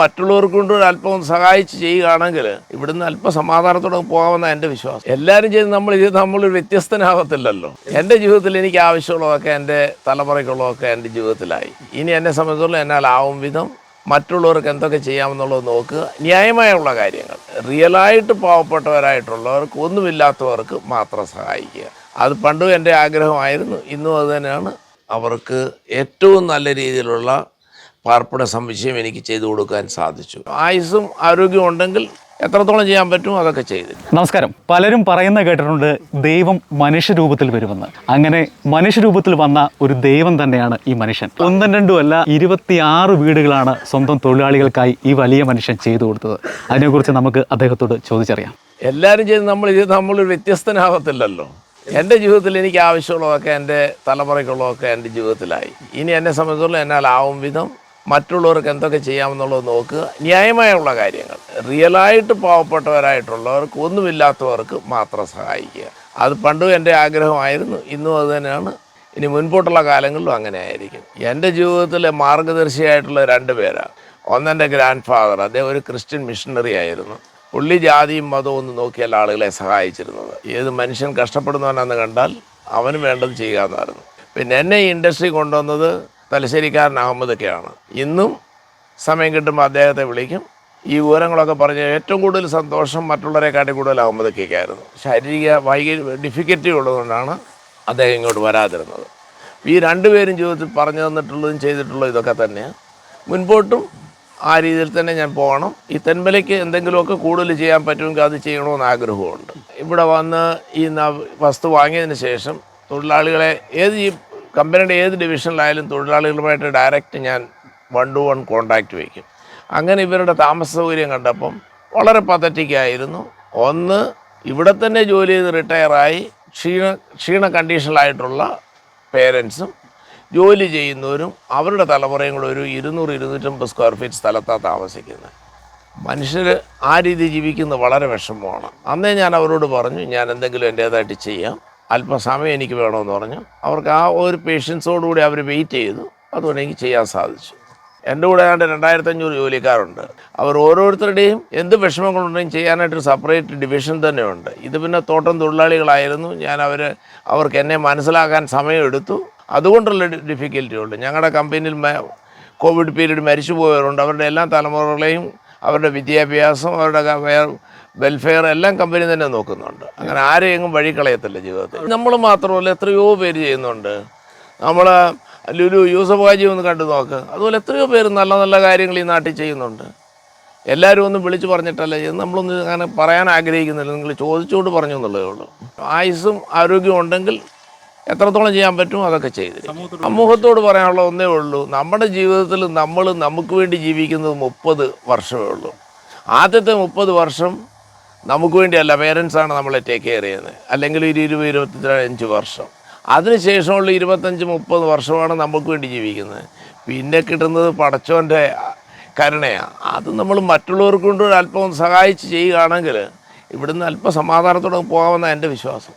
മറ്റുള്ളവർക്ക് കൊണ്ട് അല്പം സഹായിച്ച് ചെയ്യുകയാണെങ്കിൽ ഇവിടുന്ന് അല്പം സമാധാനത്തോടെ പോകാമെന്ന എന്റെ വിശ്വാസം. എല്ലാവരും ചെയ്ത് നമ്മൾ ഇത് നമ്മൾ വ്യത്യസ്തനാകത്തില്ലല്ലോ. എന്റെ ജീവിതത്തിൽ എനിക്ക് ആവശ്യമുള്ളതൊക്കെ എന്റെ തലമുറയ്ക്കുള്ളതൊക്കെ എന്റെ ജീവിതത്തിലായി. ഇനി എന്നെ സംബന്ധിച്ചിടത്തോളം എന്നാൽ ആവും വിധം മറ്റുള്ളവർക്ക് എന്തൊക്കെ ചെയ്യാമെന്നുള്ളത് നോക്കുക. ന്യായമായുള്ള കാര്യങ്ങൾ. റിയലായിട്ട് പാവപ്പെട്ടവരായിട്ടുള്ളവർക്ക് ഒന്നുമില്ലാത്തവർക്ക് മാത്രം സഹായിക്കുക. അത് പണ്ടും എന്റെ ആഗ്രഹമായിരുന്നു. ഇന്നും അത് തന്നെയാണ്. അവർക്ക് ഏറ്റവും നല്ല രീതിയിലുള്ള പാർപ്പിട സംശയം എനിക്ക് ചെയ്തു കൊടുക്കാൻ സാധിച്ചു. ആയുസ്സും ആരോഗ്യവും ഉണ്ടെങ്കിൽ എത്രത്തോളം ചെയ്യാൻ പറ്റുമോ അതൊക്കെ ചെയ്തു. നമസ്കാരം. പലരും പറയുന്ന കേട്ടിട്ടുണ്ട് ദൈവം മനുഷ്യരൂപത്തിൽ വരുമെന്ന്. അങ്ങനെ മനുഷ്യരൂപത്തിൽ വന്ന ഒരു ദൈവം തന്നെയാണ് ഈ മനുഷ്യൻ. ഒന്നും രണ്ടും അല്ല ഇരുപത്തിയാറ് വീടുകളാണ് സ്വന്തം തൊഴിലാളികൾക്കായി ഈ വലിയ മനുഷ്യൻ ചെയ്തു കൊടുത്തത്. അതിനെക്കുറിച്ച് നമുക്ക് അദ്ദേഹത്തോട് ചോദിച്ചറിയാം. എല്ലാവരും ചെയ്ത് നമ്മൾ ഇത് നമ്മളൊരു വ്യത്യസ്തനാകത്തില്ലല്ലോ എന്റെ ജീവിതത്തിൽ എനിക്ക് ആവശ്യമുള്ളതൊക്കെ എന്റെ തലമുറയ്ക്കുള്ളതൊക്കെ എന്റെ ജീവിതത്തിലായി. ഇനി എന്നെ സംബന്ധിച്ചുള്ള എന്നാൽ ആവും വിധം മറ്റുള്ളവർക്ക് എന്തൊക്കെ ചെയ്യാമെന്നുള്ളത് നോക്കുക. ന്യായമായുള്ള കാര്യങ്ങൾ. റിയലായിട്ട് പാവപ്പെട്ടവരായിട്ടുള്ളവർക്ക് ഒന്നുമില്ലാത്തവർക്ക് മാത്രം സഹായിക്കുക. അത് പണ്ടും എന്റെ ആഗ്രഹമായിരുന്നു. ഇന്നും അത് തന്നെയാണ്. ഇനി മുൻപോട്ടുള്ള കാലങ്ങളിലും അങ്ങനെ ആയിരിക്കും. എന്റെ ജീവിതത്തിലെ മാർഗദർശിയായിട്ടുള്ള രണ്ട് പേരാണ്. ഒന്നെന്റെ ഗ്രാൻഡ് ഫാദർ അദ്ദേഹം ഒരു ക്രിസ്ത്യൻ മിഷണറി ആയിരുന്നു. പുള്ളി ജാതിയും മതവും ഒന്നും നോക്കിയല്ല ആളുകളെ സഹായിച്ചിരുന്നത്. ഏത് മനുഷ്യൻ കഷ്ടപ്പെടുന്നവനെന്ന് കണ്ടാൽ അവന് വേണ്ടത് ചെയ്യുക എന്നായിരുന്നു പിന്നെ എന്നെ ഈ ഇൻഡസ്ട്രി കൊണ്ടുവന്നത് തലശ്ശേരിക്കാരൻ അഹമ്മദൊക്കെയാണ് ഇന്നും സമയം കിട്ടുമ്പോൾ അദ്ദേഹത്തെ വിളിക്കും. ഈ വിവരങ്ങളൊക്കെ പറഞ്ഞ് ഏറ്റവും കൂടുതൽ സന്തോഷം മറ്റുള്ളവരെക്കാട്ടി കൂടുതൽ അഹമ്മദൊക്കെയായിരുന്നു ശാരീരിക വൈകി ഡിഫിക്കൽറ്റി ഉള്ളതുകൊണ്ടാണ് അദ്ദേഹം ഇങ്ങോട്ട് വരാതിരുന്നത്. ഈ രണ്ടുപേരും ജീവിതത്തിൽ പറഞ്ഞു തന്നിട്ടുള്ളതും ചെയ്തിട്ടുള്ളതും ഇതൊക്കെ തന്നെയാണ് മുൻപോട്ടും ആ രീതിയിൽ തന്നെ ഞാൻ പോകണം. ഈ തെന്മലയ്ക്ക് എന്തെങ്കിലുമൊക്കെ കൂടുതൽ ചെയ്യാൻ പറ്റുമെങ്കിൽ അത് ചെയ്യണമെന്ന് ആഗ്രഹമുണ്ട്. ഇവിടെ വന്ന് ഈ വസ്തു വാങ്ങിയതിന് ശേഷം തൊഴിലാളികളെ ഏത് കമ്പനിയുടെ ഏത് ഡിവിഷനിലായാലും തൊഴിലാളികളുമായിട്ട് ഡയറക്റ്റ് ഞാൻ വൺ ടു വൺ കോണ്ടാക്റ്റ് വയ്ക്കും. അങ്ങനെ ഇവരുടെ താമസ സൗകര്യം കണ്ടപ്പം വളരെ പതറ്റിക്കായിരുന്നു ഒന്ന് ഇവിടെ തന്നെ ജോലി ചെയ്ത് റിട്ടയറായി ക്ഷീണ ക്ഷീണ കണ്ടീഷനിലായിട്ടുള്ള പേരൻസും ജോലി ചെയ്യുന്നവരും അവരുടെ തലമുറയും കൂടെ ഒരു ഇരുന്നൂറ് ഇരുന്നൂറ്റമ്പത് സ്ക്വയർ ഫീറ്റ് സ്ഥലത്താണ് താമസിക്കുന്നത്. മനുഷ്യർ ആ രീതി ജീവിക്കുന്നത് വളരെ വിഷമമാണ്. അന്നേ ഞാൻ അവരോട് പറഞ്ഞു ഞാൻ എന്തെങ്കിലും എന്റേതായിട്ട് ചെയ്യാം. അല്പസമയം എനിക്ക് വേണമെന്ന് പറഞ്ഞു. അവർക്ക് ആ ഒരു പേഷ്യൻസോടുകൂടി അവർ വെയിറ്റ് ചെയ്തു. അതുകൊണ്ട് എനിക്ക് ചെയ്യാൻ സാധിച്ചു. എന്റെ കൂടെ ഏതാണ്ട് രണ്ടായിരത്തി അഞ്ഞൂറ് ജോലിക്കാരുണ്ട്. അവർ ഓരോരുത്തരുടെയും എന്ത് വിഷമങ്ങളുണ്ടെങ്കിലും ചെയ്യാനായിട്ട് സെപ്പറേറ്റ് ഡിവിഷൻ തന്നെയുണ്ട്. ഇത് പിന്നെ തോട്ടം തൊഴിലാളികളായിരുന്നു. ഞാൻ അവർ അവർക്ക് എന്നെ മനസ്സിലാക്കാൻ സമയമെടുത്തു. അതുകൊണ്ടുള്ള ഡിഫിക്കൽറ്റി ഉണ്ട് ഞങ്ങളുടെ കമ്പനിയിൽ കോവിഡ് പീരീഡ് മരിച്ചു പോയവരുണ്ട് അവരുടെ എല്ലാ തലമുറകളെയും അവരുടെ വിദ്യാഭ്യാസം അവരുടെ വെൽഫെയർ എല്ലാം കമ്പനി തന്നെ നോക്കുന്നുണ്ട്. അങ്ങനെ ആരെയെങ്കിലും വഴി കളയത്തില്ല ജീവിതത്തിൽ. നമ്മൾ മാത്രമല്ല എത്രയോ പേര് ചെയ്യുന്നുണ്ട്. നമ്മൾ ലുലു യൂസഫ് ഹാജി ഒന്ന് കണ്ടു നോക്ക്. അതുപോലെ എത്രയോ പേര് നല്ല നല്ല കാര്യങ്ങൾ ഈ നാട്ടിൽ ചെയ്യുന്നുണ്ട്. എല്ലാവരും ഒന്നും വിളിച്ചു പറഞ്ഞിട്ടല്ല ചെയ്യുന്നത് നമ്മളൊന്നും അങ്ങനെ പറയാൻ ആഗ്രഹിക്കുന്നില്ല. നിങ്ങൾ ചോദിച്ചുകൊണ്ട് പറഞ്ഞു എന്നുള്ളതേ ഉള്ളൂ. ആയുസ്സും ആരോഗ്യവും ഉണ്ടെങ്കിൽ എത്രത്തോളം ചെയ്യാൻ പറ്റുമോ അതൊക്കെ ചെയ്ത് സമൂഹത്തോട് പറയാനുള്ള ഒന്നേ ഉള്ളൂ. നമ്മുടെ ജീവിതത്തിൽ നമ്മൾ നമുക്ക് വേണ്ടി ജീവിക്കുന്നത് മുപ്പത് വർഷമേ ഉള്ളൂ. ആദ്യത്തെ മുപ്പത് വർഷം നമുക്ക് വേണ്ടിയല്ല പേരൻസാണ് നമ്മളെ ടേക്ക് കെയർ ചെയ്യുന്നത്. അല്ലെങ്കിൽ ഒരു ഇരുപത് ഇരുപത്തഞ്ച് വർഷം. അതിനുശേഷമുള്ള ഇരുപത്തഞ്ച് മുപ്പത് വർഷമാണ് നമുക്ക് വേണ്ടി ജീവിക്കുന്നത്. പിന്നെ കിട്ടുന്നത് പടച്ചോന്റെ കരുണയാണ് അത് നമ്മൾ മറ്റുള്ളവർക്കൊണ്ട് അല്പം സഹായിച്ച് ചെയ്യുകയാണെങ്കിൽ ഇവിടുന്ന് അല്പം സമാധാനത്തോടെ പോകാമെന്നാണ് എന്റെ വിശ്വാസം.